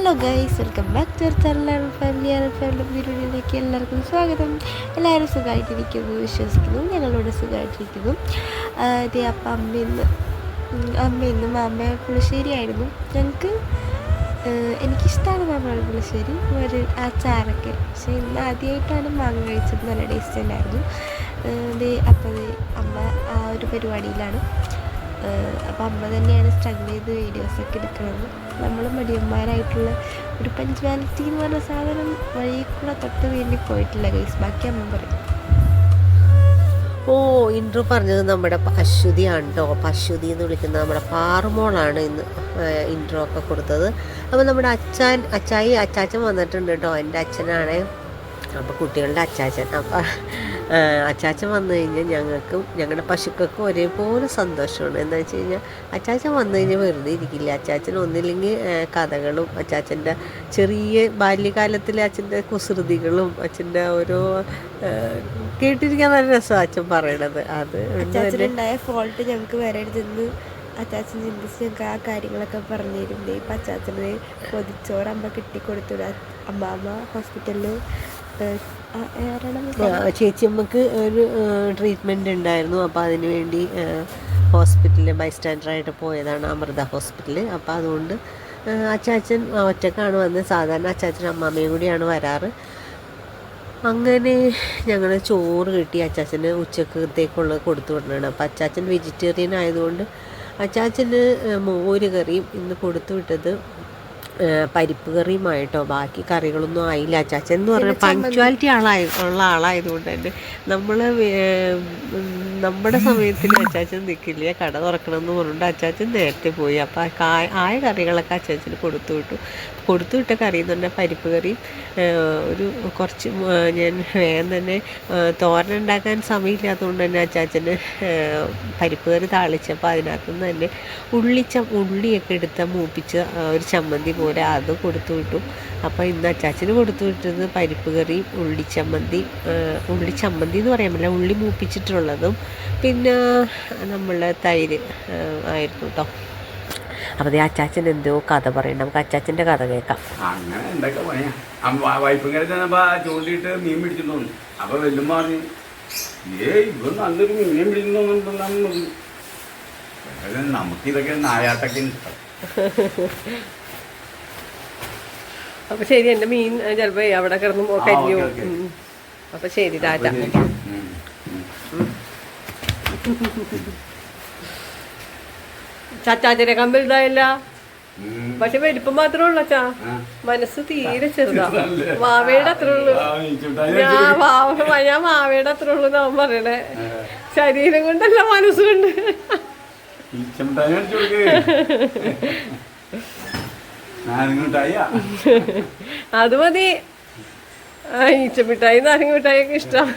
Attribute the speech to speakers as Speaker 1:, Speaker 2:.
Speaker 1: Hello guys welcome back to channel family family വീഡിയോയിലേക്ക് എല്ലാവർക്കും സ്വാഗതം. എല്ലാവരും സുഖമായിട്ടിരിക്കുന്നു വിശ്വസിക്കുന്നു ഞങ്ങളോട് സുഖമായിട്ടിരിക്കുന്നു. അതെ അപ്പം അമ്മ ഇന്ന് മാമ പുളിശ്ശേരി ആയിരുന്നു. ഞങ്ങൾക്ക് എനിക്കിഷ്ടമാണ് മാമ്പഴ പുളിശ്ശേരി ഒരു അച്ചാറൊക്കെ പക്ഷേ ഇന്ന് ആദ്യമായിട്ടാണ് മാങ്ങ കഴിച്ചത് നല്ല ടേസ്റ്റ് ഉണ്ടായിരുന്നു. ദേ അപ്പം അമ്മ ആ ഒരു പരിപാടിയിലാണ്. അപ്പോൾ അമ്മ തന്നെയാണ് സ്ട്രഗിൾ ചെയ്ത് വീഡിയോസൊക്കെ എടുക്കുന്നത്. നമ്മൾ മടിയന്മാരായിട്ടുള്ള ഒരു പഞ്ച്വാലിറ്റി എന്ന് പറഞ്ഞ സാധനം വഴി കൂടെ തൊട്ട് വേണ്ടി പോയിട്ടില്ല ഗൈസ് ബാക്കി അമ്മ പറയും.
Speaker 2: ഓ ഇൻട്രോ പറഞ്ഞത് നമ്മുടെ അശ്വതിയാണ് കേട്ടോ അപ്പം അശ്വതി എന്ന് വിളിക്കുന്ന നമ്മുടെ പാറുമോളാണ് ഇന്ന് ഇൻട്രോ ഒക്കെ കൊടുത്തത്. അപ്പോൾ നമ്മുടെ അച്ഛൻ അച്ചായി അച്ചാച്ചൻ വന്നിട്ടുണ്ട് കേട്ടോ എന്റെ അച്ഛനാണ്. അപ്പോൾ കുട്ടികളുടെ അച്ചാച്ചൻ. അപ്പം അച്ചാച്ചൻ വന്നു കഴിഞ്ഞാൽ ഞങ്ങൾക്കും ഞങ്ങളുടെ പശുക്കൾക്കും ഒരേപോലെ സന്തോഷമാണ്. എന്താ വെച്ച് കഴിഞ്ഞാൽ അച്ചാച്ചൻ വന്നു കഴിഞ്ഞാൽ വെറുതെ ഇരിക്കില്ല. അച്ചാച്ചൻ ഒന്നില്ലെങ്കിൽ കഥകളും അച്ചാച്ചന്റെ ചെറിയ ബാല്യകാലത്തിലെ അച്ഛന്റെ കുസൃതികളും അച്ഛന്റെ ഓരോ കേട്ടിരിക്കാൻ നല്ല രസമാണ് അച്ഛൻ പറയണത്. അത്
Speaker 1: അച്ചാച്ചനുണ്ടായ ഫോൾട്ട് ഞങ്ങൾക്ക് വരരുതെന്ന് അച്ചാച്ചൻ ചിന്തിച്ച് ഞങ്ങൾക്ക് ആ കാര്യങ്ങളൊക്കെ പറഞ്ഞു തരും ഇപ്പം അച്ചാച്ചന് പൊതിച്ചോറ് അമ്മ കിട്ടിക്കൊടുത്തു. അമ്മാമ്മ ഹോസ്പിറ്റലിൽ
Speaker 2: ചേച്ചിയമ്മക്ക് ഒരു ട്രീറ്റ്മെന്റ് ഉണ്ടായിരുന്നു. അപ്പോൾ അതിനു വേണ്ടി ഹോസ്പിറ്റലിൽ ബൈസ്റ്റാൻഡറായിട്ട് പോയതാണ് അമൃത ഹോസ്പിറ്റലിൽ അപ്പോൾ അതുകൊണ്ട് അച്ചാച്ചൻ ഒറ്റക്കാണ് വന്ന് സാധാരണ അച്ചാച്ചൻ അമ്മാമ്മയും കൂടിയാണ് വരാറ്. അങ്ങനെ ഞങ്ങൾ ചോറ് കിട്ടി. അച്ചാച്ചന് ഉച്ചക്കത്തേക്കുള്ള കൊടുത്തു വിടണം അപ്പോൾ അച്ചാച്ചൻ വെജിറ്റേറിയൻ ആയതുകൊണ്ട് അച്ചാച്ചന് മോര് കറിയും ഇന്ന് കൊടുത്തു വിട്ടത് പരിപ്പ് കറിയുമായിട്ടോ ബാക്കി കറികളൊന്നും ആയില്ല. അച്ചാച്ചൻ എന്ന് പറഞ്ഞ പങ്ക്ച്വാലിറ്റി ആളായി ഉള്ള ആളായതുകൊണ്ട് തന്നെ നമ്മൾ നമ്മുടെ സമയത്തിൽ അച്ചാച്ചൻ നിൽക്കില്ല കട തുറക്കണം എന്ന് പറഞ്ഞുകൊണ്ട് അച്ചാച്ചൻ നേരത്തെ പോയി. അപ്പോൾ ആയ കറികളൊക്കെ അച്ചാച്ചന് കൊടുത്തു വിട്ടു. കൊടുത്തു വിട്ട കറി എന്ന് പറഞ്ഞാൽ പരിപ്പ് കറി ഒരു കുറച്ച് ഞാൻ വേഗം തന്നെ തോരൻ ഉണ്ടാക്കാൻ സമയമില്ലാത്തതുകൊണ്ട് തന്നെ അച്ചാച്ചന് പരിപ്പ് കറി താളിച്ചപ്പോൾ അതിനകത്തുനിന്ന് തന്നെ ഉള്ളിച്ച ഉള്ളിയൊക്കെ എടുത്ത മൂപ്പിച്ച ഒരു ചമ്മന്തി പോലെ അത് കൊടുത്തു വിട്ടു. അപ്പോൾ ഇന്ന് അച്ചാച്ചന് കൊടുത്തു വിട്ടത് പരിപ്പ് കറി ഉള്ളിച്ചമ്മന്തി ഉള്ളിച്ചമ്മന്തി ഉള്ളി ചമ്മന്തി എന്ന് പറയാൻ പറ്റില്ല ഉള്ളി മൂപ്പിച്ചിട്ടുള്ളതും പിന്നെ നമ്മൾ തൈര് ആയിരുന്നു കേട്ടോ അപ്പോൾ അച്ചാച്ചൻ എന്തോ കഥ പറയണം നമുക്ക് അച്ചാച്ചന്റെ കഥ കേൾക്കാം.
Speaker 3: അങ്ങനെ എന്തൊക്കെ പറയാം? വൈഫും ചെന്നപ്പോ ചൂണ്ടിയിട്ട് മീൻ പിടിച്ചിട്ട് തോന്നി. അപ്പൊ വെല്ലുമ്പ പറഞ്ഞു ഏയ് ഇവ നല്ലൊരു മീൻ പിടിക്കുന്നുണ്ടെന്നു നമുക്കിതൊക്കെ നായാട്ടൊക്കെ ഇഷ്ടം.
Speaker 2: അപ്പോൾ ശരി എന്റെ മീൻ ചെലപ്പോ അവിടെ കിടന്ന് കരിഞ്ഞു. അപ്പോൾ ശരി ടാറ്റ.
Speaker 3: ഉം,
Speaker 2: കമ്പിൽ
Speaker 3: ഇതായില്ല
Speaker 2: പക്ഷെ വലിപ്പം മാത്രമേ ഉള്ളൂ അച്ഛാ. മനസ്സ് തീരെ ചെറുതാ. വാവയുടെ അത്ര ഉള്ളു. ഞാൻ വാവ ഞാൻ വാവയുടെ അത്ര ഉള്ളു എന്നാ പറയണേ. ശരീരം കൊണ്ടല്ല മനസ്സുകൊണ്ട്. അത് മതി. ആ ഈച്ചമിഠായി നാരങ്ങ മിഠായി ഒക്കെ ഇഷ്ടം